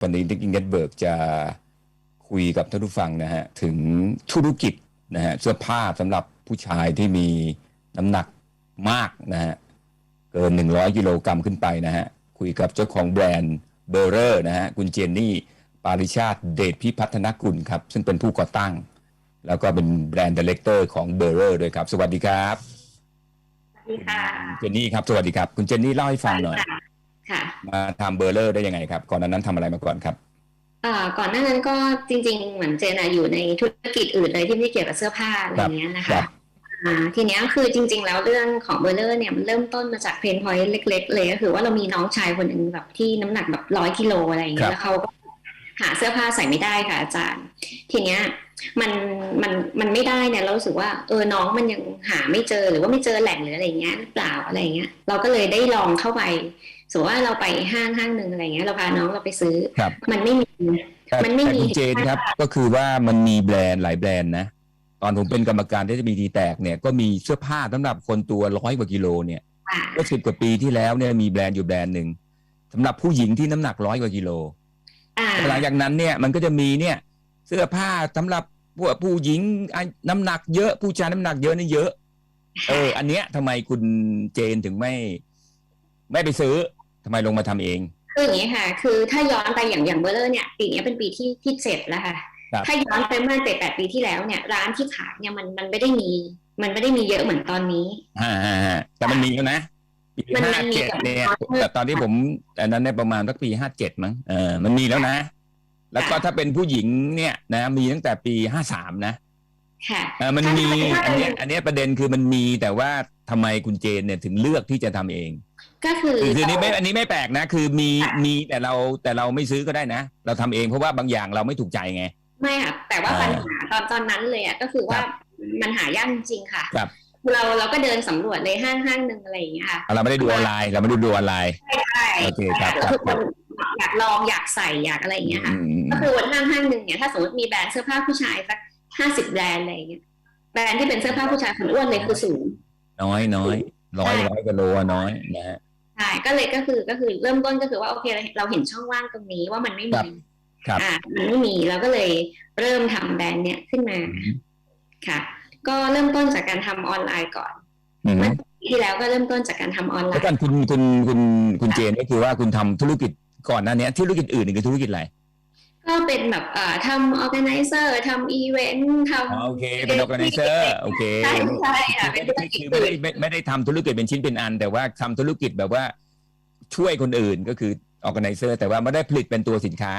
วันนี้ Thinking Network จะคุยกับท่านผู้ฟังนะฮะถึงธุรกิจนะฮะเสื้อผ้าสำหรับผู้ชายที่มีน้ำหนักมากนะฮะเกิน 100 กิโลกรัมขึ้นไปนะฮะคุยกับเจ้าของแบรนด์เบอร์เรอร์นะฮะคุณเจนนี่ ปาริชาติเดชพิพัฒนกุลครับ ซึ่งเป็นผู้ก่อตั้ง แล้วก็เป็นแบรนด์ดีเลกเตอร์ของเบอร์เรอร์ด้วยครับ สวัสดีครับสวัสดีค่ะเจนนี่ครับ สวัสดีครับ คุณเจนนี่เล่าให้ฟังหน่อย ค่ะค่ะมาทำเบอร์เรอร์ได้ยังไงครับ ก่อนหนานั้นทำอะไรมาก่อนครับอ่าก่อนหน้านั้นก็จริง ๆ เหมือนเจนอะอยู่ในธุรกิจอื่นเลยที่ไม่ได้เกี่ยวกับเสื้อผ้าอะไรอย่างเงี้ยนะครัคะบอ่าทีเนี้ยคือจริง ๆ แล้วเรื่องของเบอร์เลอร์เนี่ยมันเริ่มต้นมาจากเพนพอยต์เล็ก ๆ เลยก็คือว่าเรามีน้องชายคนหนึ่งแบบที่น้ำหนักแบบร้อยกิโลอะไรอย่างเงี้ยแล้วเขาก็หาเสื้อผ้าใส่ไม่ได้ค่ะอาจารย์ ทีเนี้ยมันมันมันไม่ได้เนี่ยเรารู้สึกว่าเออน้องมันยังหาไม่เจอหรือว่าไม่เจอแหล่งหรืออะไรเงี้ยหรือเปล่าอะไรเงี้ยเราก็เลยได้ลองเข้าไป สมมติว่าเราไปห้างห้างหนึ่งอะไรเงี้ยเราพาน้องเราไปซื้อครับมันไม่มีแต่มันไม่แต่มีคุณเจนครับ ก็คือว่ามันมีแบรนด์หลายแบรนด์นะ ตอนผมเป็นกรรมการที่จะมีดีแตกเนี่ย ก็มีเสื้อผ้าสำหรับคนตัวร้อยกว่ากิโลเนี่ยค่ะก็สิบกว่าปีที่แล้วเนี่ยมีแบรนด์อยู่แบรนด์หนึ่งสำหรับผู้หญิงที่น้ำหนักร้อยกว่ากิโลอ่าหลังจากนั้นเนี่ยมันก็จะมีเนี่ย เสื้อผ้าสำหรับพวกผู้หญิงอะน้ำหนักเยอะผู้ชายน้ำหนักเยอะนี่เยอะ เออ อันเนี้ยทำไมคุณเจนถึงไม่ ไม่ไปซื้อ ทำไมลงมาทำเอง คืออย่างนี้ค่ะ คือถ้าย้อนไปอย่างอย่างเบอร์เลอร์เนี่ยปีนี้เป็นปีที่ที่เจ็ดแล้วค่ะครับถ้าย้อนไปเมื่อเจ็ดแปดปีที่แล้วเนี่ยร้านที่ขายเนี่ยมันมันไม่ได้มี มันไม่ได้มีเยอะเหมือนตอนนี้อ่าอ่าอ่าแต่มันมีแล้วนะปีมันห้ามันมีเจ็ดแบบเนี่ยน้อยมากแต่ตอนที่ผมอันนั้นเนี่ยประมาณสักปีห้าเจ็ดมั้งเออมันมีแล้วนะ แล้วก็ถ้าเป็นผู้หญิงเนี่ยนะมีตั้งแต่ปีห้าสามนะค่ะเออมันมีถ้าอันเป็นเนี้ยอันเนี้ยประเด็นคือมันมีแต่ว่าทำไมคุณเจนเนี่ยถึงเลือกที่จะทำเอง ก็คือคือคือนี่ไม่อันนี้ไม่แปลกนะ คือมีค่ะมีแต่เราแต่เราไม่ซื้อก็ได้นะ เราทำเองเพราะว่าบางอย่างเราไม่ถูกใจไง ไม่ค่ะแต่ว่าอ่าปัญหาตอนตอนนั้นเลยอะก็คือว่าครับมันหายากจริงๆค่ะครับ เราเราก็เดินสำรวจเลยห้างห้างหนึ่งอะไรอย่างเงี้ยค่ะเราไม่ได้ดูออนไลน์เราไม่ได้ดูออนไลน์ ใช่โอเคครับก็ครับ คือคนอยากลองอยากใส่อยากอะไรอย่างเงี้ยค่ะอืมอืมก็คือวันห้างห้างหนึ่งเนี่ยถ้าสมมติมีแบรนด์เสื้อผ้าผู้ชายสักห้าสิบแบรนด์อะไรอย่างเงี้ยแบรนด์ที่เป็นเสื้อผ้าผู้ชายคนอ้วนเลยคือศูนย์น้อยน้อยร้อยใช่ร้อยกิโลอะน้อยนะฮะ ใช่ก็เลยก็คือก็คือเริ่มต้นก็คือว่าโอเคเราเราเห็นช่องว่างตรงนี้ว่ามันไม่ครัมีบครับอ่ามันไม่มีเราก็เลยเริ่มทำแบรนด์เนี่ยขึ้นมาค่ะ ก็เริ่มต้นจากการทำออนไลน์ก่อนอืมเมื่อปีที่แล้วก็เริ่มต้นจากการทำออนไลแล้วน์กันคุณคุณคุณคุณเจนก็คือว่าคุณทำธุรกิจก่อนหน้านี้ธุรกิจอื่นนี่คือธุรกิจอะไร ก็เป็นแบบเอ่อทำออแกไนเซอร์ทำอีเวนต์ทอ๋อำโอเคเป็น organizer โอเคใช่ใช่ค่ะเป็นธุรกิจคือไม่อื่ได้นไม่ไม่ได้ทำธุรกิจเป็นชิ้นเป็นอัน แต่ว่าทำธุรกิจแบบว่าช่วยคนอื่นก็คือ organizer แต่ว่าไม่ได้ผลิตเป็นตัวสินค้า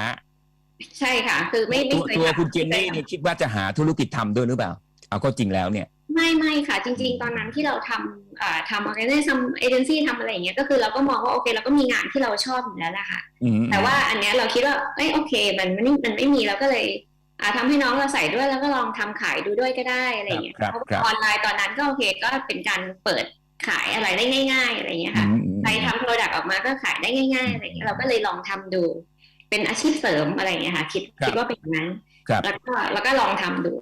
ใช่ค่ะ คือไม่ไม่ตัวเคยตัวทำคุณเจนนี่เนี่ยคิดว่าจะหาธุรกิจทำด้วยหรือเปล่า เอาก็จริงแล้วเนี่ย ไม่ไม่ค่ะ จริง ๆ ตอนนั้นที่เราทำอ่าทำออแกไนซ์ทำเอเจนซี่ทำอะไรอย่างเงี้ยก็คือเราก็มองว่าโอเคเราก็มีงานที่เราชอบอยู่แล้วแหละค่ะอืมแต่ว่าอันเนี้ยเราคิดว่าเอ้ยโอเค มันมันไม่มันไม่มีเราก็เลยอ่าทำให้น้องเราใส่ด้วยแล้วก็ลองทำขายดูด้วยก็ได้อะไรอย่างเงี้ยครับเพราะครับว่าออนไลน์ตอนนั้นก็โอเคก็เป็นการเปิดขายอะไรได้ง่าย ๆ อะไรอย่างเงี้ยอืค่ะมอืมใครทำโปรดักต์ออกมาก็ขายได้ง่าย ๆ อะไรอย่างเงี้ยเราก็เลยลองทำดู เป็นอาชีพเสริมอะไรอย่างเงี้ยค่ะ คิดครับคิดว่าเป็นอย่างนั้นครับ แล้วก็แล้วก็ลองทำดู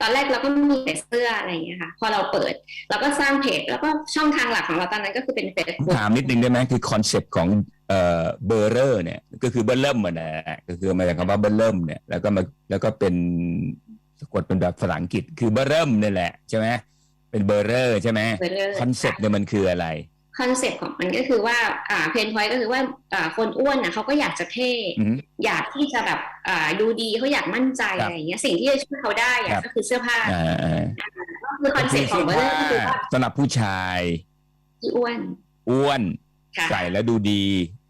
ตอนแรกเราก็มีแต่เสื้ออะไรอย่างเงี้ยค่ะ พอเราเปิดเราก็สร้างเพจ แล้วก็ช่องทางหลักของเราตอนนั้นก็คือเป็นเฟซบุ๊กถามนิดนึงได้ไหมคือคอนเซปต์ของเอ่อเบอร์เรอร์เนี่ยก็คือเบอร์เริ่มมานะก็คือมาจากคำว่าเบอร์เริ่มเนี่ยแล้วก็มาแล้วก็เป็นสะกดเป็นแบบภาษาอังกฤษคือเบอร์เริ่มนี่แหละใช่ไหมเป็นเบอร์เรอร์ใช่ไหมเบอร์เรอร์คอนเซปต์เนี่ยมันคืออะไร คอนเซ็ปต์ของมันก็คือว่าอ่าเพนพอยต์ก็คือว่าอ่าคนอ้วนน่ะเขาก็อยากจะเท่อืมอยากที่จะแบบอ่าดูดีเขาอยากมั่นใจครับอะไรอย่างเงี้ยสิ่งที่จะช่วยเขาได้ครัอะบก็คือเสื้อผ้าอ่าอ่าก็คือคอนเซ็ปต์ของเบอร์เรอร์ก็คือว่าสำหรับผู้ชายที่อ้วน อ้วนค่ะใส่แล้วดูดี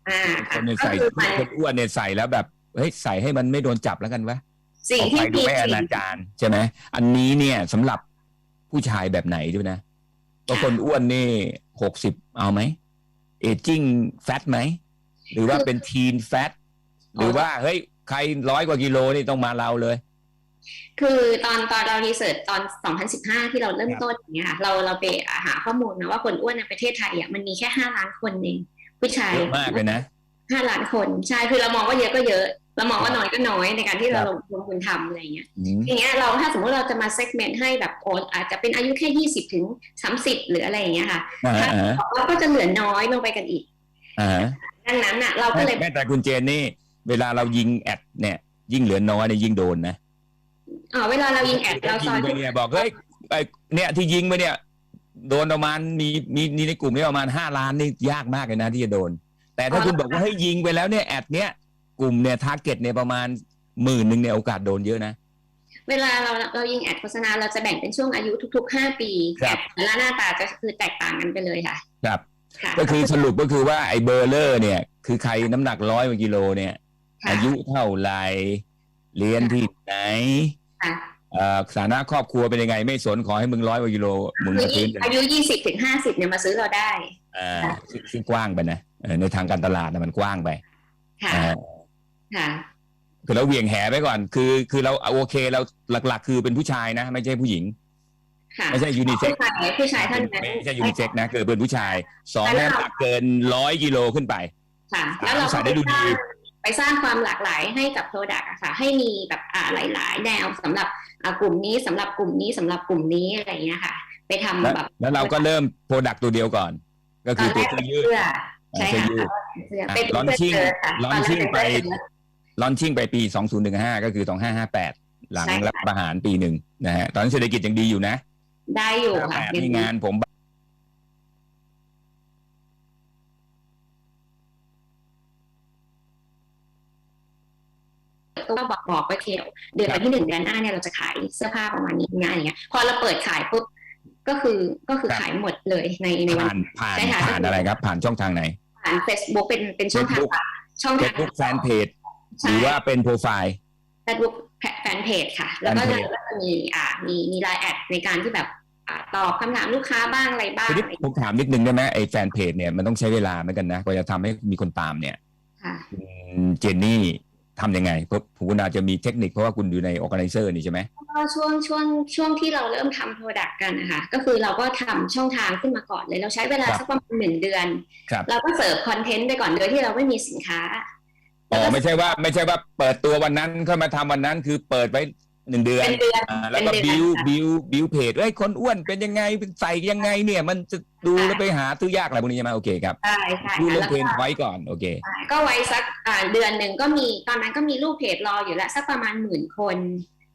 อ่าคค่ะนเนี่ยก็ใส่คือมันคนอ้วนเนี่ยใส่แล้วแบบเฮ้ยใส่ให้มันไม่โดนจับแล้วกันวะสิ่งออกที่ไปดูมีไม่อสิ่งนาจารใช่ไหมอันนี้เนี่ยสำหรับผู้ชายแบบไหนด้วยนะก็คนอ้วนนี่ หกสิบเอาไหมเอจิ้งแฟตไหม หรือว่าเป็นทีนแฟตหรือว่าเฮ้ยใครร้อยกว่ากิโลนี่ต้องมาเราเลย คือตอนตอนเรารีเสิร์ชตอน 2015 ที่เราเริ่มต้นอย่างเงี้ยค่ะเราเราไปหาข้อมูลนะว่าคนอ้วนในประเทศไทยอะมันมีแค่ 5 ล้านคนเองผู้ชายเยอะมากเลยนะ ห้าล้านคนใช่คือเรามองว่าเยอะก็เยอะ เรามองว่าน้อยก็น้อยในการที่เราครับลงลงทุนทำอะไรอย่างเงี้ยอืมอย่างเงี้ยเราถ้าสมมติเราจะมาเซกเมนต์ให้แบบโอนอาจจะเป็นอายุแค่ยี่สิบถึงสามสิบหรืออะไรอย่างเงี้ยค่ะอ่าถ้าอ่าเราก็จะเหลือน้อยลงไปกันอีกอ่าดังนั้นอะ เราก็เลยแม้แต่คุณเจนนี่เวลาเรายิงแอดเนี่ย ยิ่งเหลือน้อยเนี่ยยิ่งโดนนะอ๋อเวลาเรายิงแอดเรายิซองยไปเนี่ยบอกเฮ้ยไอเนี่ยที่ยิงไปเนี่ย โดนประมาณมีมีมีในกลุ่มนี้ประมาณห้าล้านนี่ยากมากเลยนะที่จะโดน แต่ถ้าคุณบอกว่าให้ยยิงไปแล้วเนี่ยแอดเนี่ยกลุ่มเนี่ยทาร์เก็ตเนี่ยประมาณหมื่นหนึ่งเนี่ยโอกาสโดนเยอะนะ เวลาเราเรายิงแอดโฆษณาเราจะแบ่งเป็นช่วงอายุทุกๆห้าปีครับแต่ละหน้าตาจะคือแตกต่างกันไปเลยค่ะ ครับค่ะก็คือสรุปก็คือว่าไอ้เบอร์เลอร์เนี่ย คือใครน้ำหนักร้อยกว่ากิโลเนี่ยค่ะอายุเท่าไหร่เรียนที่ไหน ค่ะเอ่อฐานะครอบครัวเป็นยังไง ไม่สนขอให้มึงร้อยกว่ากิโลมึงมาซื้ออายุยี่สิบถึงห้าสิบเนี่ยมาซื้อเราได้อ่าซึ่งซึ่งกว้างไปนะเออในทางการตลาดนะมันกว้างไปค่ะอ่าค่ะคือเราเหวี่ยงแหไปก่อน คือคือเราโอเคเราหลัก ๆ คือเป็นผู้ชายนะ ไม่ใช่ผู้หญิงค่ะไม่ใช่ยูนิเซ็กผู้ชายผู้ชายเท่านั้นไม่ใช่ยูนิเซ็กนะเกิดเป็นผู้ชายสองแล้วน้ำหนักเกินร้อยกิโลขึ้นไปค่ะ แล้วเราใส่ได้ดูดี ไปสร้างความหลากหลายให้กับโปรดักต์อะค่ะให้มีแบบอ่าหลาย ๆ แนวสำหรับอ่ากลุ่มนี้สำหรับกลุ่มนี้สำหรับกลุ่มนี้อะไรอย่างเงี้ยค่ะ ไปทำแล้วแบบแล้วเราก็เริ่มโปรดักต์ตัวเดียวก่อน ก็คือตัวเสื้อยืดเสื้อใช่เสื้อค่ะยืดเสื้ออะเป็น launching เสื้อค่ะ launching ไปตอนแรกเป็นเสื้อลอนชิ่งไปปี 2015 ก็คือ 2558 หลังใช่ค่ะรัฐประหารปีหนึ่งนะฮะตอนนั้นเศรษฐกิจยังดีอยู่นะ ได้อยู่ค่ะแต่ที่งานผม ก็บอกบอกไปเที่ยวเดือนวันที่หนึ่งเดือนหน้าเนี่ยเราจะขายเสื้อผ้าประมาณนี้งานอย่างเงี้ย พอเราเปิดขายปุ๊บก็คือก็คือครับขายหมดเลยในในวันผ่านผ่านใช่ค่ะผ่านอะไรครับ ผ่านช่องทางไหน ผ่าน Facebook เป็นเป็นช่องทาง Facebook ช่องทาง Facebook แฟนเพจหใช่รือว่าเป็นโปรไฟล์ Facebook แฟนเพจค่ะ แล้วก็แฟนเพจก็จะมีอ่ามีมีไลน์แอดในการที่แบบอ่าตอบคำถามลูกค้าบ้างอะไรบ้างทีนี้ผมถามนิดนึงได้ไหมไอ้แฟนเพจเนี่ยมันต้องใช้เวลาเหมือนกันนะกว่าจะทำให้มีคนตามเนี่ยค่ะคุณเจนนี่ ทำยังไงเพราะคุณอาจจะมีเทคนิคเพราะว่าคุณอยู่ใน organizer นี่ใช่ไหมก็ช่วงช่วงช่วงที่เราเริ่มทำโปรดักต์กันนะคะก็คือเราก็ทำช่องทางขึ้นมาก่อนเลย เราใช้เวลาครับสักประมาณหนึ่งเดือนครับเราก็เสิร์ฟคอนเทนต์ไปก่อนโดยที่เราไม่มีสินค้าอ๋อแล้วก็ไม่ใช่ว่าไม่ใช่ว่าเปิดตัววันนั้นเข้ามาทำวันนั้นคือเปิดไว้ หนึ่งเดือนเป็นเดือนอ่าแล้วก็เป็นเดืบิอนวค่ะ บิวบิวเพจเอ้ยคนอ้วนเป็นยังไงเป็นใส่ยังไงเนี่ย มันจะดูแล้วไปหาซื้อยากอะไรพวกนี้ใช่ไหมโอเคครับใช่ใช่ดูค่ะเรื่องแล้วเพก็นไว้ก่อนโอเค ก็ไว้สักอ่าเดือนหนึ่งก็มีตอนนั้นก็มีลูกเพจรออยู่แล้วสักประมาณหมื่นคน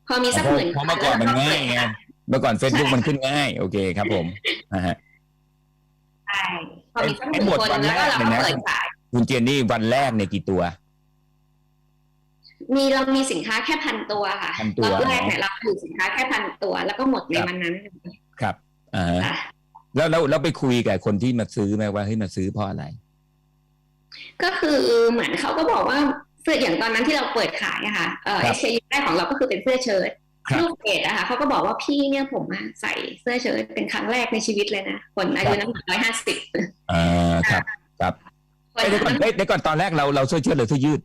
พอมีสักเพราะหมื่นเพราะเมื่อก่อนมันง่ายไงเมื่อก่อนเฟซบุ๊กมันขึ้นง่าย โอเคครับผมนะฮะ ใช่พอมีสักหไอ้มื่นหมดคนวันแล้วก็แรกเราเลยก็นะเปิดขาย คุณเจนนี่วันแรกเนี่ยกี่ตัว มีเรามีสินค้าแค่พันตัวค่ะพันตัวรอบแรกเนี่ยเราผลิตสินค้าแค่พันตัว แล้วก็หมดในวันนั้นครับอ่าฮะค่ะ แล้วแล้วเราไปคุยกับคนที่มาซื้อไหมว่าเฮ้ยมาซื้อเพราะอะไร ก็คือเหมือนเขาก็บอกว่าเสื้ออย่างตอนนั้นที่เราเปิดขายอะค่ะเออครัเอบชแรกของเราก็คือเป็นเสื้อเชิ้ตครับ ลูกเพจอะค่ะเขาก็บอกว่าพี่เนี่ยผมอะใส่เสื้อเชิ้ตเป็นครั้งแรกในชีวิตเลยนะคนอายุน้ำหนักร้อยห้าสิบอ่าครับครับคนเอ้ยเดี๋ยวก่อนเอ้ยเดี๋ยวก่อนตอนแรกเราเราเสื้อเชิ้ตหรือเสื้อยืดเ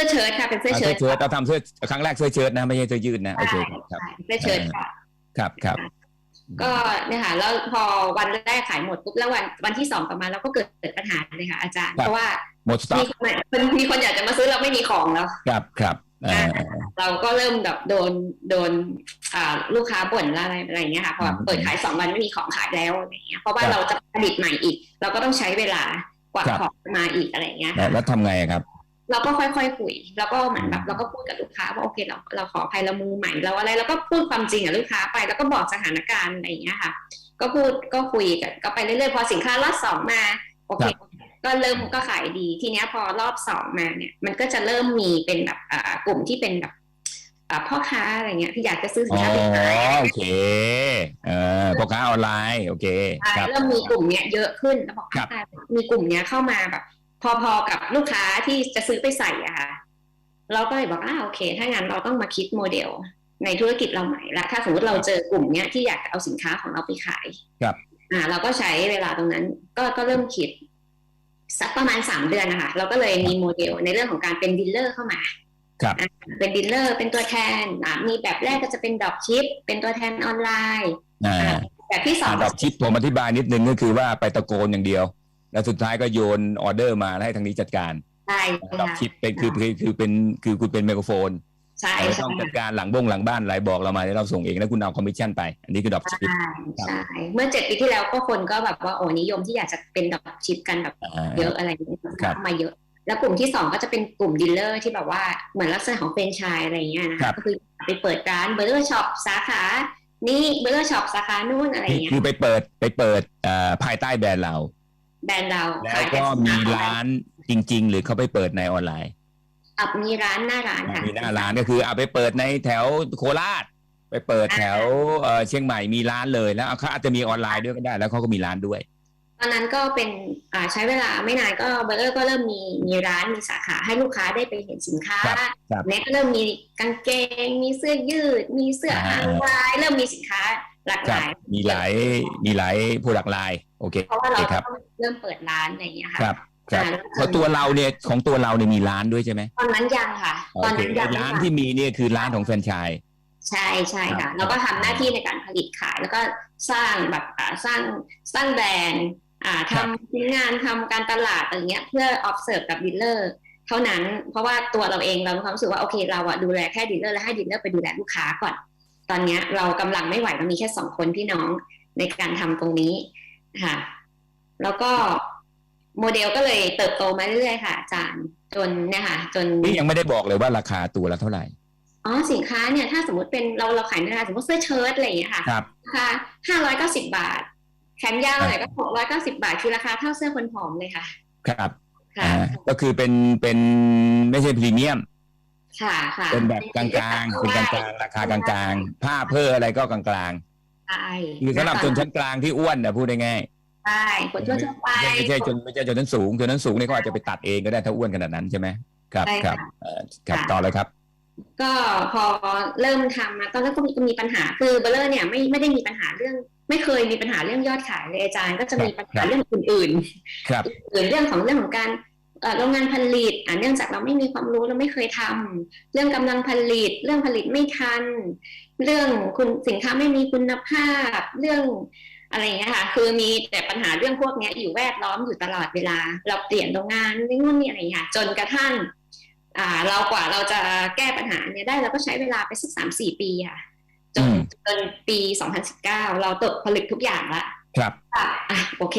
สื้อเชิ้ตค่ะเป็นเสื้ออ่าเชิ้เสื้ตอเชิ้ตเราทำเสื้อครั้งแรกเสื้อเชิ้ตนะไม่ใช่เสื้อยืดนะโอเคครับใช่เสื้อเชิ้ตค่ะครับครับก็เนี่ยค่ะแล้วพอวันแรกขายหมดปุ๊บแล้ววันวันที่สองต่อมาเราก็เกิดเกิดปัญหาเลยค่ะ อาจารย์ครับเพราะว่าหมดสต็อมีกคนมีคนอยากจะมาซื้อเราไม่มีของแล้วครับครับอ่าเราก็เริ่มแบบโดนโดนอ่าลูกค้าบ่นอะไรอะไรอย่างเงี้ยค่ะพออืมเปิดขายสองวันไม่มีของขายแล้วอะไรอย่างเงี้ยเพราะว่าครับเราจะผลิตใหม่อีก เราก็ต้องใช้เวลากว่าครับของจะมาอีกอะไรอย่างเงี้ยแล้วค่ะแล้วทำไงอะครับ เราก็ค่อยๆคุยแล้วก็เหมือนแบอืบมเราก็พูดกับลูกค้าว่าโอเคเราเราขออภัยเรามือใหม่เราอะไรแล้วก็พูดความจริงกับลูกค้าไปแล้วก็บอกสถานการณ์อะไรอย่างเงี้ยค่ะ ก็พูดก็คุยกันก็ไปเรื่อยๆพอสินค้ารอบสองมาโอเคก็เริ่มก็ขายดีทีเนี้ยพอรอบสองมาเนี่ยมันก็จะเริ่มมีเป็นแบบอ่ากลุ่มที่เป็นแบบอ่าพ่อค้าอะไรเงี้ยที่อยากจะซื้อสินอ๋อค้าไปขายโอเคเออพ่อค้าออนไลน์โอเคครับเริ่มมีกลุ่มเนี้ยเยอะขึ้นแล้วบอกครับว่ามีกลุ่มเนี้ยเข้ามาแบบ พอๆกับลูกค้าที่จะซื้อไปใส่อะค่ะ เราก็เลยบอกอ่าโอเค ถ้างั้นเราต้องมาคิดโมเดลในธุรกิจเราใหม่ละถ้าสมมติเราเจอกลุ่มเนี้ยที่อยากจะเอาสินค้าของเราไปขาย ครับ อ่า เราก็ใช้เวลาตรงนั้น ก็ก็เริ่มคิด สักประมาณสามเดือนนะคะเราก็เลยมีโมเดลในเรื่องของการเป็นดีลเลอร์เข้ามาครับอ่าเป็นดีลเลอร์เป็นตัวแทนอ่ามีแบบแรกก็จะเป็นดรอปชิป เป็นตัวแทนออนไลน์อ่าแบบที่สองดอกชิปผมอธิบายนิดนึงก็คือว่าไปตะโกนอย่างเดียว แล้วสุดท้ายก็โยนออเดอร์มาแล้วให้ทางนี้จัดการใช่ดอกค่ะชิปเป็นคือคือคือเป็นคือคุณเป็นไมโครโฟนใช่เราใช่ต้องจัดการหลังบ้งหลังบ้านอะไรบอกเรามาแล้วเราส่งเองแล้วคุณเอาคอมมิชชั่นไป อันนี้คือดอกชิปใช่ใช่เมื่อเจ็ดปีที่แล้วก็คนก็แบบว่าโอ้นิยมที่อยากจะเป็นดรอปชิปกันแบบอ่าเยอะอะไรอย่างเงี้ยครับมาเยอะ แล้วกลุ่มที่สองก็จะเป็นกลุ่มดีลเลอร์ที่แบบว่าเหมือนลักษณะของเป็นไชายอะไรอย่างเงี้ยนะคะก็คือไปเปิดร้านเบอร์เกอร์ช็อปสาขานี่เบอร์เกอร์ช็อปสาขานู่นอะไรอย่างเงี้ยคือไปเปิดไปเปิดเอ่อภายใต้แบรนด์เรา แบรนด์เราแล้วขายก็มีร้านจริง ๆ หรือเขาไปเปิดในออนไลน์อะมีร้านหน้าร้านค่ะมีหน้าร้านก็คือเอาไปเปิดในแถวโคราช ไปเปิดแถวเอ่อเชียงใหม่มีร้านเลยแล้วเขาอาจจะมีออนไลน์ด้วยก็ได้ แล้วเขาก็มีร้านด้วยตอนนั้นก็เป็นอ่าใช้เวลาไม่นานก็เบอร์เกอร์ก็เริ่มมีมีร้านมีสาขาให้ลูกค้าได้ไปเห็นสินค้าครับครับเนี่ยก็เริ่มมีกางเกง มีเสื้อยืด มีเสื้ออ่าออนไลน์เริ่มมีสินค้า หลากคหรับลายมีหลายมีหลายผู้หลากหลายโอเคเพราะว่าโอเราเคครับต้องเริ่มเปิดร้านอะไรอย่างเงี้ยค่ะครับครับอ่าเพราะตัวเราเนี่ยของตัวเราเนี่ยมีร้านด้วยใช่ไหมตอนนั้นยังค่ะโอตอนเคนั้นยังร้านค่ะที่มีเนี่ยคือร้านของแฟรนไชส์ใช่ใช่ครัค่ะบแล้วก็ทำหน้าที่ในการผลิตขาย แล้วก็สร้างแบบอ่าสร้างสร้างแบรนด์อ่าครับทำชิ้นงานทำการตลาดอะไรเงี้ยเพื่อ observe กับดีลเลอร์เท่านั้น เพราะว่าตัวเราเองเรามีความรู้สึกว่าโอเคเราอะดูแลแค่ดีลเลอร์แล้วให้ดีลเลอร์ไปดูแลลูกค้าก่อน ตอนเนี้ยเรากำลังไม่ไหวเรามีแค่สองคนพี่น้องในการทำตรงนี้ค่ะ แล้วก็โมเดลก็เลยเติบโตมาเรื่อยๆค่ะอาจารย์จนเนี่ยค่ะ จนนี่ยังไม่ได้บอกเลยว่าราคาตัวละเท่าไหร่อ๋อสินค้าเนี่ยถ้าสมมติเป็นเราเราขายในราคาสมมติเสื้อเชิ้ตอะไรอย่างเงี้ยค่ะครับราคาห้าร้อยเก้าสิบาท แขนยาวหน่อยก็หกร้อยเก้าสิบาทคือราคาเท่าเสื้อคนผอมเลยค่ะ ครับ ค่ะอ่าก็คือเป็นเป็นไม่ใช่พรีเมียม ค่ะค่ะเป็นแบบกลางๆเป็นกลางๆราคากลางๆ ผ้าเพื่ออะไรก็กลางใช่ๆคือสำหรับชนชั้นกลางที่อ้วนนะพูดง่ายใช่คนทั่วทั่วไปๆไม่ใช่ชนไม่ใช่ชนชั้นสูงชนชั้นสูงนี่ก็อาจจะไปตัดเองก็ได้ถ้าอ้วนขนาดนั้นใช่ไหมครับใช่ครัค่ะบเอ่อครับต่อเลยครับ ก็พอเริ่มทำมาตอนแรกก็มีก็มีปัญหาคือเบลเลอร์เนี่ยไม่ไม่ได้มีปัญหาเรื่อง ไม่เคยมีปัญหาเรื่องยอดขายเลยอาจารย์ ก็จะมีปัญหาเรื่องอื่นๆครับอื่นเรื่องของเรื่องของการเอ่อ โรงงานผลิตอ่าเนื่องจากเราไม่มีความรู้เราไม่เคยทำเรื่องกำลังผลิต เรื่องผลิตไม่ทัน เรื่องคุณสินค้าไม่มีคุณภาพ เรื่องอะไรอย่างเงี้ยค่ะ คือมีแต่ปัญหาเรื่องพวกเนี้ยอยู่แวดล้อมอยู่ตลอดเวลา เราเปลี่ยนโรงงานนี่นู่นนี่อะไรอย่างเงี้ยค่ะจนกระทั่งอ่าเรากว่าเราจะแก้ปัญหาเนี้ยได้เราก็ใช้เวลาไปสักสามสี่ปีค่ะจนอืมจนปี 2019 เราตดผลิตทุกอย่างละ ครับอะอะโอเค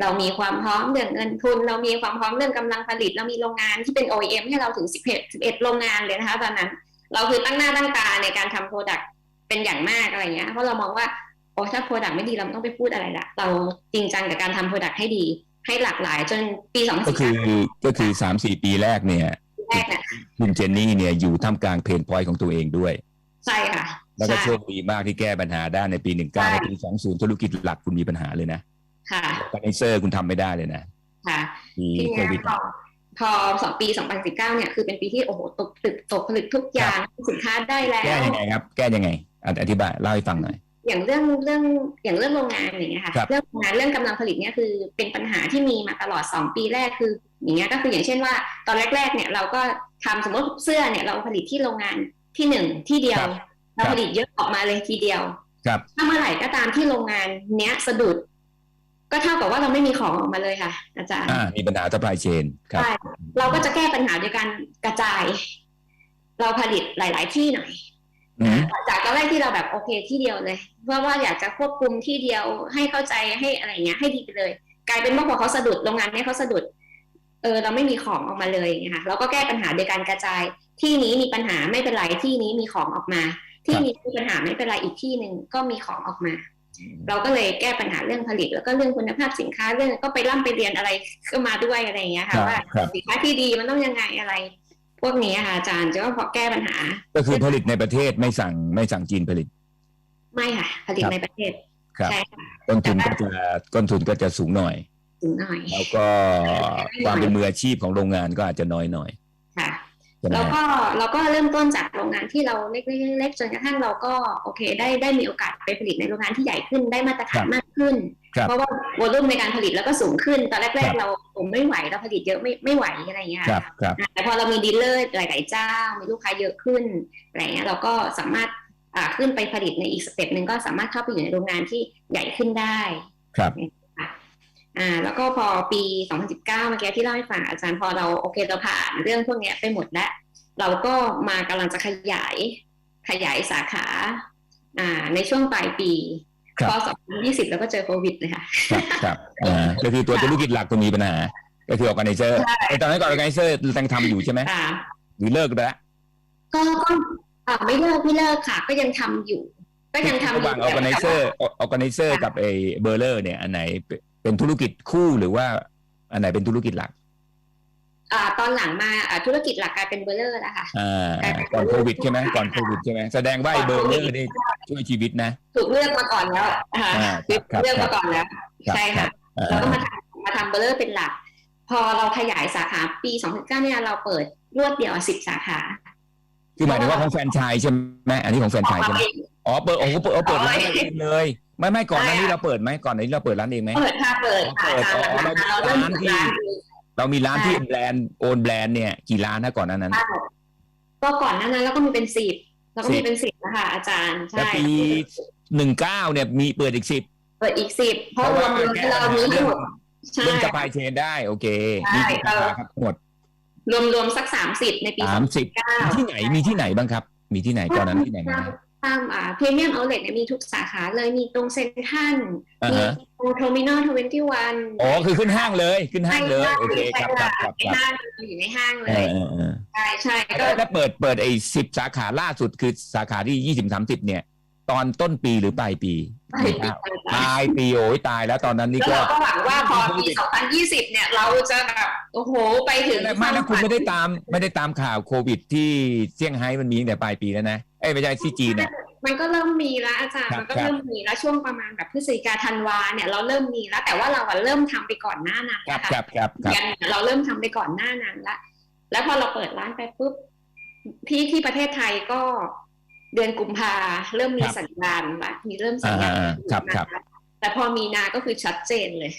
เรามีความพร้อมเรื่องเงินทุน เรามีความพร้อมเรื่องกำลังผลิต เรามีโรงงานที่เป็น OEM ให้เราถึง 11 11 โรงงานเลยนะคะ ตอนนั้น เราคือตั้งหน้าตั้งตาในการทำโปรดักต์เป็นอย่างมากอะไรเงี้ย เพราะเรามองว่าโอ้ถ้าโปรดักต์ไม่ดีเราไม่ต้องไปพูดอะไรละเราจริงจังกับการทำโปรดักต์ให้ดี ให้หลากหลายจนปีก็คือ2019ก็คือสามสี่ปีแรกเนี่ยแรกเนี่ยคุณเจนนี่เนี่ยอยู่ท่ามกลางเพนพอยต์ของตัวเองด้วย ใช่ค่ะ แล้วก็ใช่โชคดีมากที่แก้ปัญหาได้ในปีหนึ่งใช่เก้าในปีสองศูนย์ธุรกิจหลักคุณมีปัญหาเลยนะค่ะออร์แกไนเซอร์คุณทำไม่ได้เลยนะ ค่ะมีทีโคเนี้ยวิดพอพอสองปี2019เนี่ยคือเป็นปีที่โอ้โหตกผลึกตกผลึกทุกอย่างสินค้าได้แล้วแก้ยังไงครับ แก้ยังไงอะอธิบายเล่าให้ฟังหน่อยอย่างเรื่องเรื่องอย่างเรื่องโรงงานอย่างเงี้ยค่ะครับเรื่องโรงงานเรื่องกำลังผลิตเนี่ยคือเป็นปัญหาที่มีมาตลอด 2 ปีแรกคือ อย่างเงี้ยก็คืออย่างเช่นว่า ตอนแรกๆเนี่ยเราก็ทำสมมติเสื้อเนี่ยเราผลิตที่โรงงานที่หนึ่งที่เดียว เราผลิตเยอะออกมาเลยทีเดียวครับถ้าเมื่อไหร่ก็ตามที่โรงงานเนี้ยสะดุด ก็เท่ากับว่าเราไม่มีของออกมาเลยค่ะ อาจารย์อ่ามีปัญหา supply chain ครับใช่เราก็จะแก้ปัญหาโดยการกระจาย เราผลิตหลาย ๆ ที่หน่อยอืมจากตอนแรกที่เราแบบโอเคที่เดียวเลยเพราะว่าอยากจะควบคุมที่เดียวให้เข้าใจให้อะไรเงี้ยให้ดีไปเลย กลายเป็นว่าพอเขาสะดุดโรงงานเนี้ยเขาสะดุดเออเราไม่มีของออกมาเลยอย่างเงี้ยค่ะเราก็แก้ปัญหาโดยการกระจายที่นี้มีปัญหาไม่เป็นไรที่นี้มีของออกมา ที่นี้มีปัญหาไม่เป็นไรอีกที่หนึ่งก็มีของออกมา เราก็เลยแก้ปัญหาเรื่องผลิต แล้วก็เรื่องคุณภาพสินค้าเรื่องก็ไปร่ำไปเรียนอะไรก็มาด้วยอะไรอย่างเงี้ยครัค่ะบว่าครับสินค้าที่ดีมันต้องยังไงอะไร พวกนี้ค่ะอาจารย์จะว่าพอแก้ปัญหา ก็คือผลิตในประเทศไม่สั่งไม่สั่งจีนผลิต ไม่ค่ะ ผลิตครับในประเทศครับใช่ค่ะต้นทุนก็จะต้นทุนก็จะสูงหน่อยถึงหน่อยแล้วก็ความเป็นมืออาชีพของโรงงานก็อาจจะน้อยหน่อยค่ะใช่ไหม แล้วฮะก็เราก็เริ่มต้นจากโรงงานที่เราเล็กๆๆจนกระทั่งเราก็โอเค ได้ได้มีโอกาสไปผลิตในโรงงานที่ใหญ่ขึ้นได้มาตรฐานมากขึ้นครับเพราะว่าวอลุ่มในการผลิตแล้วก็สูงขึ้น ตอนแรกๆเราผมไม่ไหวเราผลิตเยอะไม่ไม่ไหวอะไรอย่างเงี้ยครับครับแต่พอเรามีดีลเลอร์หลายๆเจ้ามีลูกค้าเยอะขึ้นอะไรเงี้ยเราก็สามารถอ่าขึ้นไปผลิตในอีกสเต็ปหนึ่งก็สามารถเข้าไปอยู่ในโรงงานที่ใหญ่ขึ้นได้ครับ อ่าแล้วก็พอปี 2019เมื่อกี้ที่เล่าให้ฟังอาจารย์พอเราโอเคเราผ่านเรื่องพวกเนี้ยไปหมดแล้ว เราก็มากำลังจะขยายขยายสาขาอ่าในช่วงปลายปีครับพอ 2020 แล้วก็เจอโควิดเลยค่ะครับครับอ่าก็คือตัวธุรกิจหลักก็มีปัญหาก็คือ organizer ใช่ไอ้ตอนนั้นก็ organizer ยังทำอยู่ใช่ไหมค่ะหรือเลิกไปแล้วก็ก็อ่าไม่เลิกไม่เลิกค่ะ ก็ยังทำอยู่ ก็ยังทำอระหยู่ว่างแต่ว่า organizer organizer กับไอ้เบอร์เลอร์เนี่ยอันไหน เป็นเป็นธุรกิจคู่หรือว่า อันไหนเป็นธุรกิจหลักอ่าตอนหลังมาอ่าธุรกิจหลักกลายเป็นเบอร์เลอร์แล้วค่ะอ่าก่อนโควิดใช่ไหมก่อนโควิดใช่ไหมแสดงว่าไอ้เบอร์เลอร์นี่ช่วยชีวิตนะถูกเลือกมาก่อนแล้วค่ะอ่าครับครับเลือกมาก่อนแล้วครับใช่ค่ะอ่าเราก็มาทำมาทำเบอร์เลอร์เป็นหลัก พอเราขยายสาขาปี2009เนี่ยเราเปิดรวดเดียว10สาขาคือหมายถึงว่าของแฟรนไชส์ใช่ไหมอันนี้ของแฟรนไชส์ใช่ไหมเองอ๋อเปิดโอ้โหเปิดอ๋อเปิดร้านอ๋อเองเลย ไม่ไม่ก่อนหน้านี้ใช่เราเปิดไหมก่อนหน้านี้เราเปิดร้านเองไหมเปิดค่ะเปิดค่ะอาจารย์อ๋อหลังๆมาเราเริ่มร้านที่เปิดร้านเรามีร้านใช่ที่แบรนด์โอนแบรนด์เนี่ยกี่ร้านนะก่อนหน้านั้น ก็ก่อนหน้านั้นเราก็มีเป็นสิบเราก็สิมีบเป็นสิบนะคะอาจารย์แล้วใช่ปีหนึ่งเก้าเนี่ยมีเปิดอีกสิบเปิดอีกสิบเพราะรวมๆแล้วเรามีทั้งหมดใช่เรื่องสปายเชนได้โอเคใช่มีกี่สาขาครับทั้งหมดรวมรวมๆสักสามสิบในปีสามสิบเก้ามีที่ไหนมีที่ไหนบ้างครับ มีที่ไหนก่อนนั้นที่ไหนบ้างครับ ตามอ่าพรีเมียมเอาเลทเนี่ยมีทุกสาขาเลยมีตรงเซ็นทรัลอ่ามีฮะตรงเทอร์มินอลทเวนตี้วันอ๋อคือขึ้นห้างเลยขึ้นห้างเลยโอเคครับครับครับในครับห้างอยู่ในห้างเลเอยอเออเออใช่ใช่ก็แล้วแล้วเปิดเปิดไอ้สิบสาขาล่าสุดคือสาขาที่ยี่สิบสามสิบเนี่ย ตอนต้นปีหรือปลายปีไปปีปลายปีโอ้ยตายแล้วตอนนั้นนี่แล้วก็เราก็หวังว่าพอปี 2020 เนี่ย เราจะแบบโอ้โหไปถึงไม่แล้วคุณไม่ได้ตามไม่ได้ตามข่าวโควิดที่เซี่ยงไฮ้มันมีตั้งแต่ปลายปีแล้วนะเอ้ยไม่ใช่ที่จีนน่ะมันก็เริ่มมีแล้วอาจารย์ ครับมันก็ครับเริ่มมีแล้วช่วงประมาณแบบพฤศจิกาธันวาเนี่ยเราเริ่มมีแล้วแต่ว่าเราอะเริ่มทำไปก่อนหน้านั้นครับนะคะครับครับครับ ยันเราเริ่มทำไปก่อนหน้านั้นละแล้วพอเราเปิดร้านไปปุ๊บที่ที่ประเทศไทยก็เดือนกุมภาเริ่มมีสัญญาณละมีเริ่มสัญญาณอ่าครับครับแต่พอมีนาก็คือชัดเจนเลย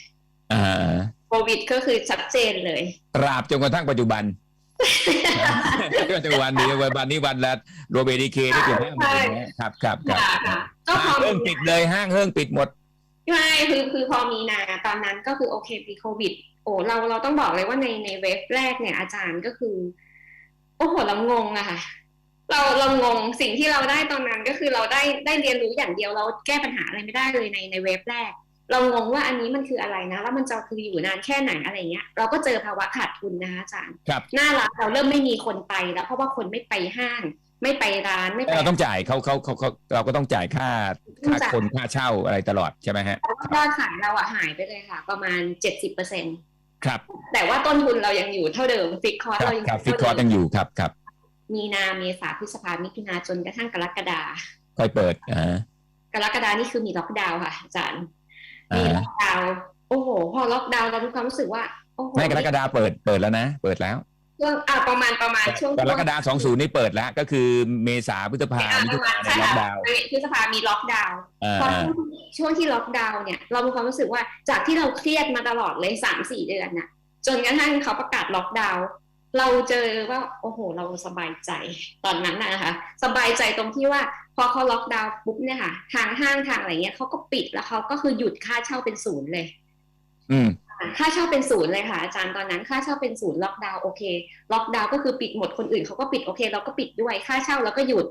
อ่าโควิดก็คือชัดเจนเลย ตราบจนกระทั่งปัจจุบัน ปัจจุบันนี้วันนี้วันละโรเบดีเคนี่เกือบห้าหมื่นนะครับครับครับค่ะค่ะก็พห้าองเรื่องปิดเลยห้างเรื่องปิดหมดใช่คือคือพอมีนาตอนนั้นก็คือโอเคปีโควิด โอ้เราเราต้องบอกเลยว่าในในเว็บแรกเนี่ยอาจารย์ก็คือ โอ้โหเรางงอะค่ะ เราเรางงสิ่งที่เราได้ตอนนั้นก็คือเราได้ได้เรียนรู้อย่างเดียวเราแก้ปัญหาอะไรไม่ได้เลยในในเว็บแรก เรางงว่าอันนี้มันคืออะไรนะ แล้วมันจะคืออยู่นานแค่ไหนอะไรเงี้ย เราก็เจอภาวะขาดทุนนะคะอาจารย์ครับหน้าร้านเราเริ่มไม่มีคนไปแล้ว เพราะว่าคนไม่ไปห้าง ไม่ไปร้านไม่ไปเราต้องจ่ายเขาเขาเขาเขาเราก็ต้องจ่ายค่าค่าคนค่าเช่าอะไรตลอดใช่ไหมฮะยอดขายเราอะหายไปเลยค่ะ ประมาณเจ็ดสิบเปอร์เซ็นครับ แต่ว่าต้นทุนเรายังอยู่เท่าเดิมฟิกคอร์ครับเรายังครับฟิเท่ากคอร์สเดิยัมงอยู่ครับครับ มีนาเมษาพฤษภามิถุนาจนกระทั่งกรกฎาค่อยเปิดอ่ากรกฎานี่คือมีล็อกดาวน์ค่ะอาจารย์ มีอ่าล็อกดาวน์โอ้โห พอล็อกดาวน์เรามีความรู้สึกว่าโอ้โหไม่กรกฎาเปิดเปิดแล้วนะ เปิดแล้วช่วงอ่าประมาณประมาณช่วงกรกฎาสองศูนย์นี่เปิดแล้ว ก็คือเมษาพฤษภาอ่ามิปถุระมานาณในใช่ล็อกค่ะดาวน์พฤษภามีล็อกดาวน์อ่าพออ่าช่วงที่ล็อกดาวน์เนี่ย เรามีความรู้สึกว่าจากที่เราเครียดมาตลอดเลยสามสี่เดือนน่ะ จนกระทั่งเขาประกาศล็อกดาวน์ เราเจอว่าโอ้โห เราสบายใจตอนนั้นนะนะคะสบายใจตรงที่ว่า พอเขาล็อกดาวน์ปุ๊บเนี่ยค่ะ ทางห้างทางอะไรเงี้ยเขาก็ปิดแล้วเขาก็คือหยุดค่าเช่าเป็นศูนย์เลย อืมค่าเช่าเป็นศูนย์เลยค่ะ อาจารย์ตอนนั้นค่าเช่าเป็นศูนย์ล็อกดาวน์โอเค ล็อกดาวน์ก็คือปิดหมดคนอื่นเขาก็ปิดโอเค เราก็ปิดด้วยค่าเช่าเราก็หยุด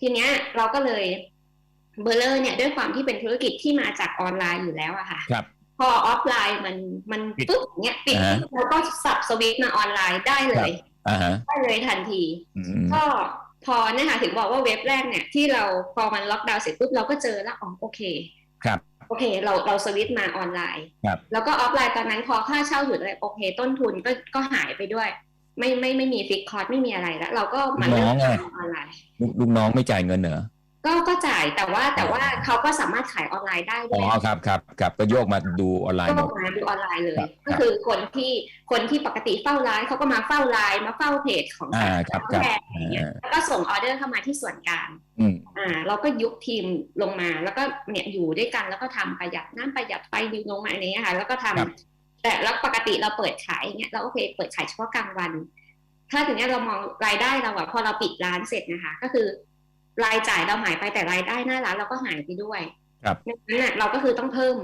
ทีเนี้ยเราก็เลยเบอร์เลอร์เนี่ยด้วยความที่เป็นธุรกิจที่มาจากออนไลน์อยู่แล้วอะค่ะครับ พอออฟไลน์มันมันปิดปุ๊บเนี้ยปิดอ่าฮะเราก็สับสวิตช์มาออนไลน์ได้เลยอ่าฮะได้เลยทันทีอืมก็พอเนี่ยค่ะถึงบอกว่าเว็บแรกเนี่ยที่เราพอมันล็อกดาวน์เสร็จปุ๊บเราก็เจอแล้วอ๋อโอเคครับโอเค เราเราสวิตช์มาออนไลน์ครับแล้วก็ออฟไลน์ตอนนั้นพอค่าเช่าหยุดเลยโอเค ต้นทุนก็ก็หายไปด้วย ไม่ไม่ไม่มีฟิกคอร์สไม่มีอะไรแล้วเราก็มาน้เริ่อมงไงขายออนไลน์ลูกลูกน้องไม่จ่ายเงินเหรอ ก็ก็จ่ายแต่ว่าแต่ว่าเขาก็สามารถขายออนไลน์ได้ด้อ๋วอยครับครับครับก็โยกมาดูออนไลน์ก็หมดมาดูออนไลน์เลย ครับ ก็คือคนที่คนที่ปกติเฝ้าร้านเขาก็มาเฝ้าไลน์มาเฝ้าเพจของอ่าครับครับแบรนด์อย่างเงี้ยอ่าแล้วก็ส่งออเดอร์เข้ามาที่ส่วนกลางอืมอ่าเราก็ยุบทีมลงมาแล้วก็เนี่ยอยู่ด้วยกันแล้วก็ทำประหยัดน้ำประหยัดไฟดิวลงมาอะไรเงี้ยค่ะแล้วก็ทำครับแต่แล้วปกติเราเปิดขายอย่างเงี้ยเราโอเคเปิดขายเฉพาะกลางวัน ถ้าถึงเนี้ยเรามองรายได้เราอะพอเราปิดร้านเสร็จนะคะ ก็คือ รายจ่ายเราหายไปแต่รายได้หน้าร้านเราก็หายไปด้วยครับดังนั้นน่ะเราก็คือต้องเพิ่ม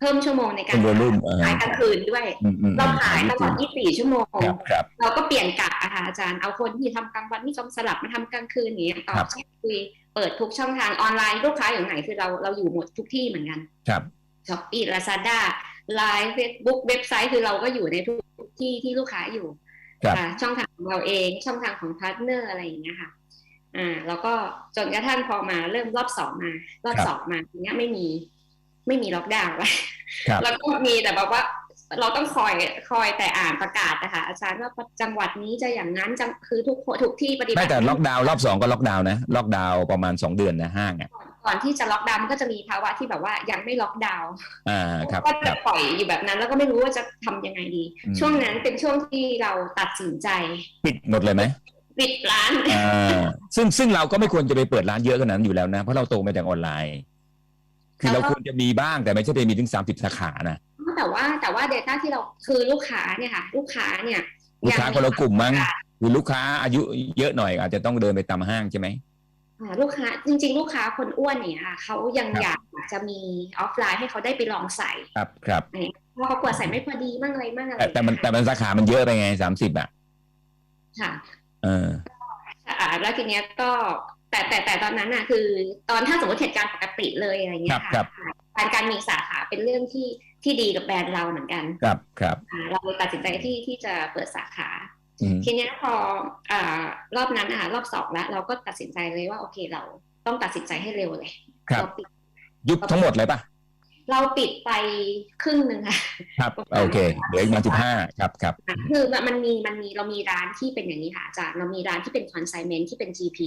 เพิ่มชั่วโมงในการเป็นวอลลุ่มอ่าขายกลางคืนด้วยอืมอืมเราขายตลอด 24 ชั่วโมงครับครับเราก็เปลี่ยนกะอะค่ะอาจารย์เอาคนที่ทำกลางวันที่จอมสลับมาทำกลางคืนอย่างเงี้ยต่อครับแชทคุยเปิดทุกช่องทางออนไลน์ลูกค้าอย่างไหนคือเราเราอยู่หมดทุกที่เหมือนกัน ครับช้อปปี้ลาซาด้าไลน์เฟซบุ๊กเว็บไซต์คือเราก็อยู่ในทุกที่ที่ลูกค้าอยู่ครับค่ะช่องทางของเราเองช่องทางของพาร์ทเนอร์อะไรอย่างเงี้ยค่ะ อ่าแล้วก็จนกระทั่งพอมาเริ่มรอบสองมา รอบครับสองมาทีเนี้ยไม่มี ไม่มีล็อกดาวน์แล้วครับแล้วก็มีแต่แบบว่าเราต้องคอยคอยแต่อ่านประกาศนะคะอาจารย์ว่าจังหวัดนี้จะอย่างนั้นจังคือทุกคนทุกที่ปฏิบัไม่ติแต่ล็อกดาวน์รอบสองก็ล็อกดาวน์นะล็อกดาวน์ประมาณสองเดือนนะห้างอะก่อนที่จะล็อกดาวน์มันก็จะมีภาวะที่แบบว่ายังไม่ล็อกดาวน์อ่าครับก็คจะรับปล่อยอยู่แบบนั้น แล้วก็ไม่รู้ว่าจะทำยังไงดีอืมช่วงนั้นเป็นช่วงที่เราตัดสินใจ ปิดหมดเลยไหม ปิดร้านอ่าซึ่งซึ่งเราก็ไม่ควรจะไปเปิดร้านเยอะขนาดนั้นอยู่แล้วนะ เพราะเราโตมาจากออนไลน์ คือเราควรจะมีบ้างแต่ไม่ใช่ไปมีถึงสามสิบสาขานะแต่ว่าแต่ว่า Data ที่เราคือลูกค้าเนี่ยค่ะ ลูกค้าเนี่ยลูกค้าคนละกลุ่มมั้งค่ะคือลูกค้าอายุเยอะหน่อย อาจจะต้องเดินไปตามห้างใช่ไหมอ่าลูกค้าจริง ๆ ลูกค้าคนอ้วนเนี่ยค่ะเขายังครับอยากจะมีออฟไลน์ให้เขาได้ไปลองใส่ ครับครับเพราะเขากลัวใส่ไม่พอดีมั่งอะไรมั่งอะไรแต่แต่มันแต่มันสาขามันเยอะไปไงสามสิบอะค่ะ เอออ่าแล้วทีเนี้ยก็แต่แต่แต่ตอนนั้นน่ะ คือ ตอนถ้าสมมติเหตุการณ์ปกติเลยอะไรเงี้ยครับค่ะการการมีสาขาเป็นเรื่องที่ที่ดีกับแบรนด์เราเหมือนกัน ครับครับอ่าเราเลยตัดสินใจที่ที่จะเปิดสาขาอืมทีเนี้ยพออ่ารอบนั้นอะรอบสองแล้ว เราก็ตัดสินใจเลยว่าโอเคเราต้องตัดสินใจให้เร็วเลยครับเราปิดยุบทั้งหมดเลยป่ะ เราปิดไปครึ่งหนึ่งค่ะครับโอเคเหลืออีกมาสิบห้าครับครับคือมันมีมันมีเรามีร้านที่เป็นอย่างนี้ค่ะอาจารย์เรามีร้านที่เป็นคอนไซเมนที่เป็น GP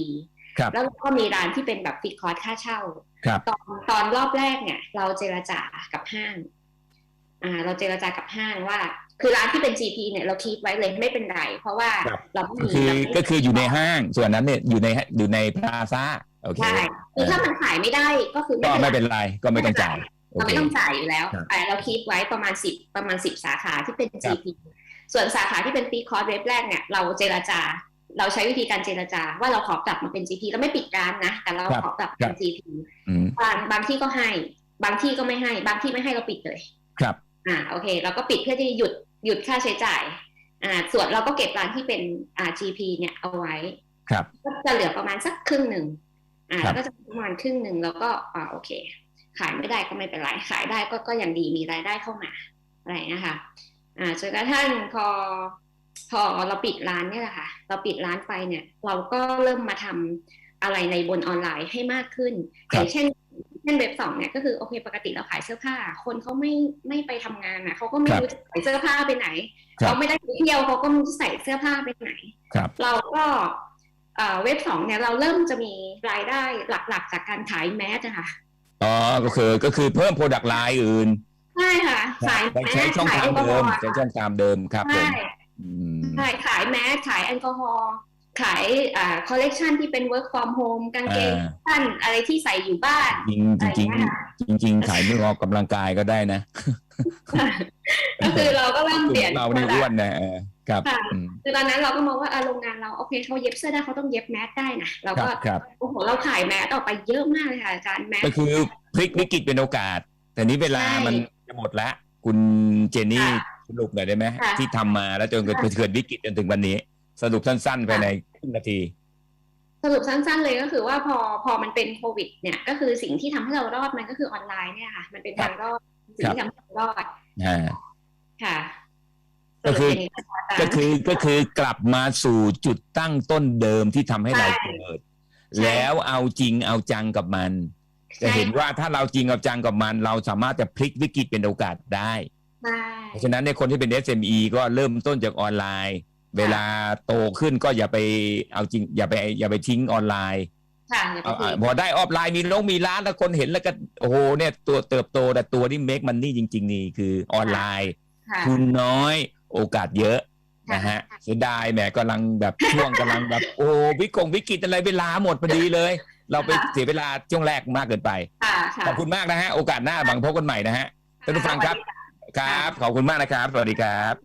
ครับแล้วก็มีร้านที่เป็นแบบฟิกคอร์สค่าเช่าครับตอนตอนรอบแรกเนี่ย เราเจรจากับห้างอ่าเราเจรจากับห้างว่า คือร้านที่เป็น GP เนี่ยเราคีดไว้เลยไม่เป็นไร เพราะว่าครับเราไม่ก็มีคือเราไม่ก็คืออยู่ในห้างส่วนนั้นเนี่ยอยู่ในอยู่ในพลาซ่าโอเคใช่คือถ้ามันขายไม่ได้ก็คือก็ไม่ไม่เป็เป็นนไรก็ไม่ต้องจ่ายโอ เราเคไม่ต้องจ่ายอยู่แล้วครับอ่าเราคีดไว้ประมาณสิบประมาณสิบสาขาที่เป็นครับ GP ส่วนสาขาที่เป็นปีคอร์สเว็บแรกเนี่ยเราเจรจา เราใช้วิธีการเจรจา ว่าเราขอกลับมาเป็น GP เราไม่ปิดร้านนะ แต่เราขอกลับมาเป็น GP อืมบางบางที่ก็ให้ บางที่ก็ไม่ให้ บางที่ไม่ให้เราปิดเลย ครับอ่าโอเค เราก็ปิดเพื่อที่จะหยุดหยุดค่าใช้จ่ายอ่าส่วนเราก็เก็บร้านที่เป็นอ่า GP เนี่ยเอาไว้ ครับ ก็จะเหลือประมาณสักครึ่งหนึ่งอ่าครับแล้วก็จะประมาณครึ่งหนึ่งแล้วก็อ่าโอเค ขายไม่ได้ก็ไม่เป็นไร ขายได้ก็ก็ยังดีมีรายได้เข้ามาอะไรอย่างเงี้ยค่ะอ่าจนกระทั่งพอพอเราปิดร้านเนี่ยแหละค่ะ เราปิดร้านไปเนี่ย เราก็เริ่มมาทำอะไรในบนออนไลน์ให้มากขึ้นคอรับย่างเช่นเช่นเว็บสองเนี่ยก็คือโอเคปกติเราขายเสื้อผ้า คนเขาไม่ไม่ไปทำงานอะเขาก็ไม่รู้จะใส่เสื้อผ้าไปไหนครับเขาไม่ได้ไปเที่ยวเขาก็ไม่รู้จะใส่เสื้อผ้าไปไหนครับเราก็เอ่อเว็บสองเนี่ยเราเริ่มจะมีรายได้หลักๆ จากการขายแมสอะค่ะ อ๋อก็คือก็คือเพิ่มโปรดักต์ไลน์อื่นใช่ค่ะขายแต่แมใช้สช่องขายทาแองลกอฮเดิอมล์ใช้ช่องทางเดิมครับผมใช่อืมใช่ขายแมสขายแอลกอฮอล์ขายอ่าคอลเลกชันที่เป็น work from home กางเกงอ่าสั้นอะไรที่ใส่อยู่บ้าน จริงจริงจริงจริงๆขายไม่ออกกำลังกายก็ได้นะ ก็คือเราก็เริ่มเปลี่ยนเรานี่อ้วนนะเออ ครับค่ะอืมคือตอนนั้นเราก็มองว่าอะโรงงานเราโอเคเขาเย็บเสื้อได้เขาต้องเย็บแมสได้นะเราครับก็ครับโอ้โหเราขายแมสออกไปเยอะมากเลยค่ะอาจารย์แมสก็คือพลิกวิกฤตเป็นโอกาส แต่นี้เวลาใช่มันจะหมดแล้วคุณเจนนี่ค่ะสรุปหน่อยได้ไหมค่ะที่ทำมาแล้วจนเกิดเกิดวิกฤตจนถึงวันนี้ สรุปสั้นๆภายในครึ่งนาที สรุปสั้นๆเลยก็คือว่าพอพอมันเป็นโควิด เนี่ยก็คือสิ่งที่ทำให้เรารอดมันก็คือออนไลน์เนี่ยค่ะ มันเป็นทางรอดสิ่งที่ทำให้เรารอดอ่าค่ะ ก็คือสรุปย่างนี้นะะาจารย์ก็คือก็คือกลับมาสู่จุดตั้งต้นเดิมที่ทำให้เราใช่เกิดใช่แล้วเอาจริงเอาจังกับมัน จะเห็นว่าถ้าเราจริงเอาจังกับมัน เราสามารถจะพลิกวิกฤตเป็นโอกาสได้ใช่เพราะฉะนั้นในยคนที่เป็น SME ก็เริ่มต้นจากออนไลน์ เวลาโตขึ้นก็อย่าไปเอาจริง อย่าไปอย่าไปทิ้งออนไลน์ค่ะอย่าไปเอาผิอะดพอได้ออฟไลน์มีโรงมีร้านแล้วคนเห็นแล้วก็โอ้โหเนี่ยตัวเติบโตแต่ตัวที่เมคมันนี่จริง ๆ นี่คือออนไลน์ค่ะทุนน้อย โอกาสเยอะค่ะนะฮะเสียดายแหมกำลังแบบช่วงกำลังแบบโอ้วิกงวิกฤตอะไรเวลาหมดพอดีเลย เราไปเสียเวลาช่วงแรกมากเกินไปค่ะค่ะขอบคุณมากนะฮะโอกาสหน้าบังพบกันใหม่นะฮะท่านผู้ฟังครับ ครับ ขอบคุณมากนะครับ สวัสดีครับ